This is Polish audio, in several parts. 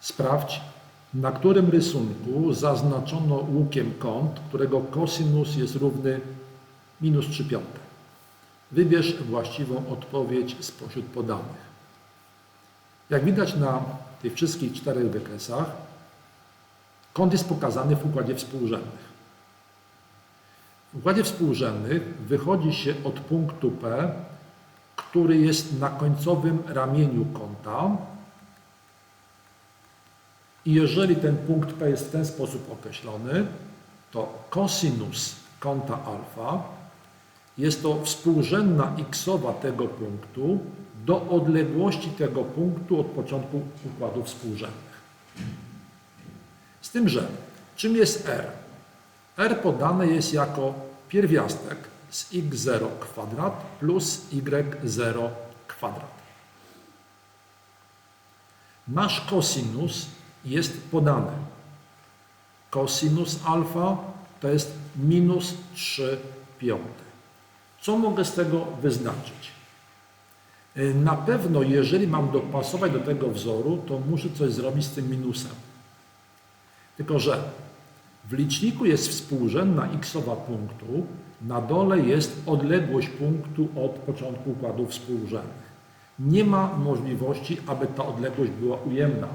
Sprawdź, na którym rysunku zaznaczono łukiem kąt, którego kosinus jest równy minus 3 piąte. Wybierz właściwą odpowiedź spośród podanych. Jak widać na tych wszystkich czterech wykresach, kąt jest pokazany w układzie współrzędnych. W układzie współrzędnych wychodzi się od punktu P, który jest na końcowym ramieniu kąta. I jeżeli ten punkt P jest w ten sposób określony, to kosinus kąta alfa jest to współrzędna xowa tego punktu do odległości tego punktu od początku układów współrzędnych. Z tym, że czym jest R? R podane jest jako pierwiastek z x0 kwadrat plus y0 kwadrat. Nasz kosinus jest podany. Kosinus alfa to jest minus 3 piąte. Co mogę z tego wyznaczyć? Y, Na pewno, jeżeli mam dopasować do tego wzoru, to muszę coś zrobić z tym minusem. Tylko, że w liczniku jest współrzędna xowa punktu, na dole jest odległość punktu od początku układów współrzędnych. Nie ma możliwości, aby ta odległość była ujemna,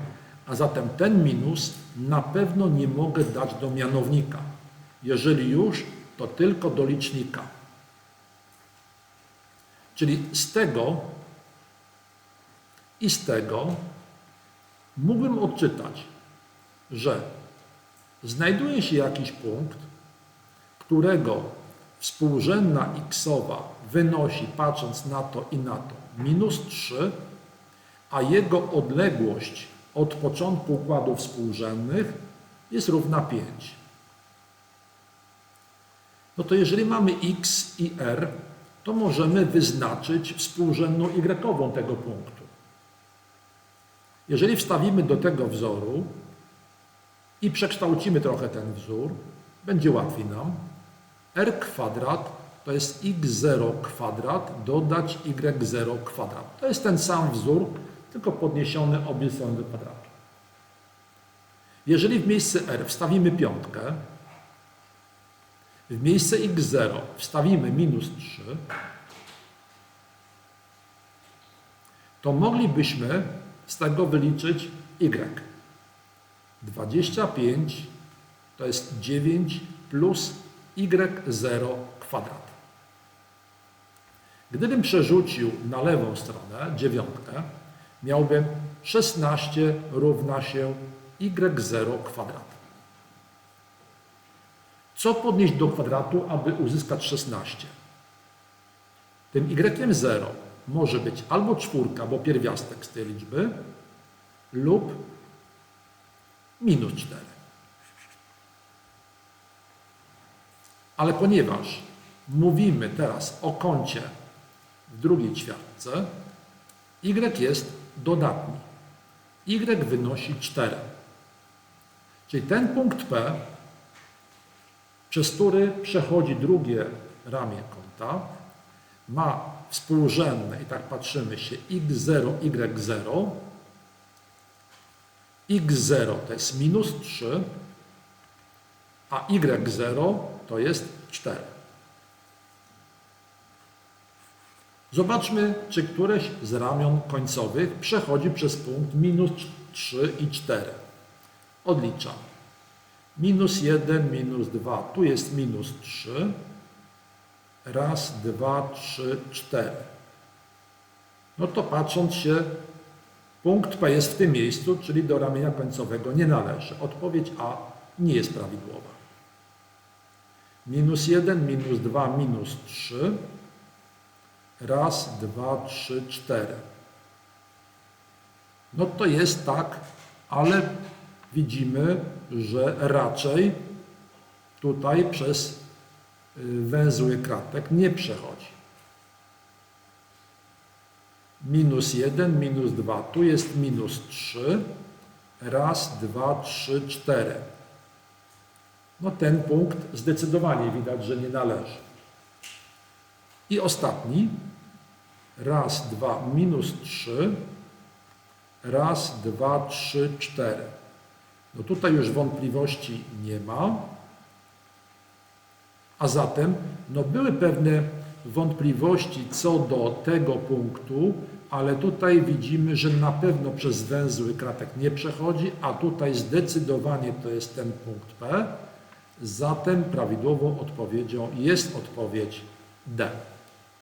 a zatem ten minus na pewno nie mogę dać do mianownika. Jeżeli już, to tylko do licznika. Czyli z tego i z tego mógłbym odczytać, że znajduje się jakiś punkt, którego współrzędna xowa wynosi, patrząc na to i na to, minus 3, a jego odległość od początku układów współrzędnych jest równa 5. No to jeżeli mamy x i r, to możemy wyznaczyć współrzędną y tego punktu. Jeżeli wstawimy do tego wzoru i przekształcimy trochę ten wzór, będzie łatwiej nam. r kwadrat to jest x0 kwadrat dodać y0 kwadrat. To jest ten sam wzór, tylko podniesiony obie strony do kwadratu. Jeżeli w miejsce r wstawimy piątkę, w miejsce x0 wstawimy minus 3, to moglibyśmy z tego wyliczyć y. 25 to jest 9 plus y0 kwadrat. Gdybym przerzucił na lewą stronę dziewiątkę, miałbym 16 równa się y0 kwadrat. Co podnieść do kwadratu, aby uzyskać 16? Tym y0 może być albo czwórka, bo pierwiastek z tej liczby, lub minus 4. Ale ponieważ mówimy teraz o kącie w drugiej ćwiartce, y jest dodatni. y wynosi 4. Czyli ten punkt P, przez który przechodzi drugie ramię kąta, ma współrzędne, i tak patrzymy się, x0, y0. x0 to jest minus 3, a y0 to jest 4. Zobaczmy, czy któreś z ramion końcowych przechodzi przez punkt minus 3 i 4. Odliczam. Minus 1, minus 2. Tu jest minus 3. Raz, dwa, trzy, cztery. No to patrząc się, punkt P jest w tym miejscu, czyli do ramienia końcowego nie należy. Odpowiedź A nie jest prawidłowa. Minus 1, minus 2, minus 3. Raz, dwa, trzy, cztery. No to jest tak, ale widzimy, że raczej tutaj przez węzły kratek nie przechodzi. Minus 1, minus 2. Tu jest minus 3. Raz, dwa, trzy, cztery. No ten punkt zdecydowanie widać, że nie należy. I ostatni. Raz, dwa, minus 3. Raz, dwa, trzy, cztery. No tutaj już wątpliwości nie ma. A zatem no były pewne wątpliwości co do tego punktu, ale tutaj widzimy, że na pewno przez węzły kratek nie przechodzi, a tutaj zdecydowanie to jest ten punkt P. Zatem prawidłową odpowiedzią jest odpowiedź D.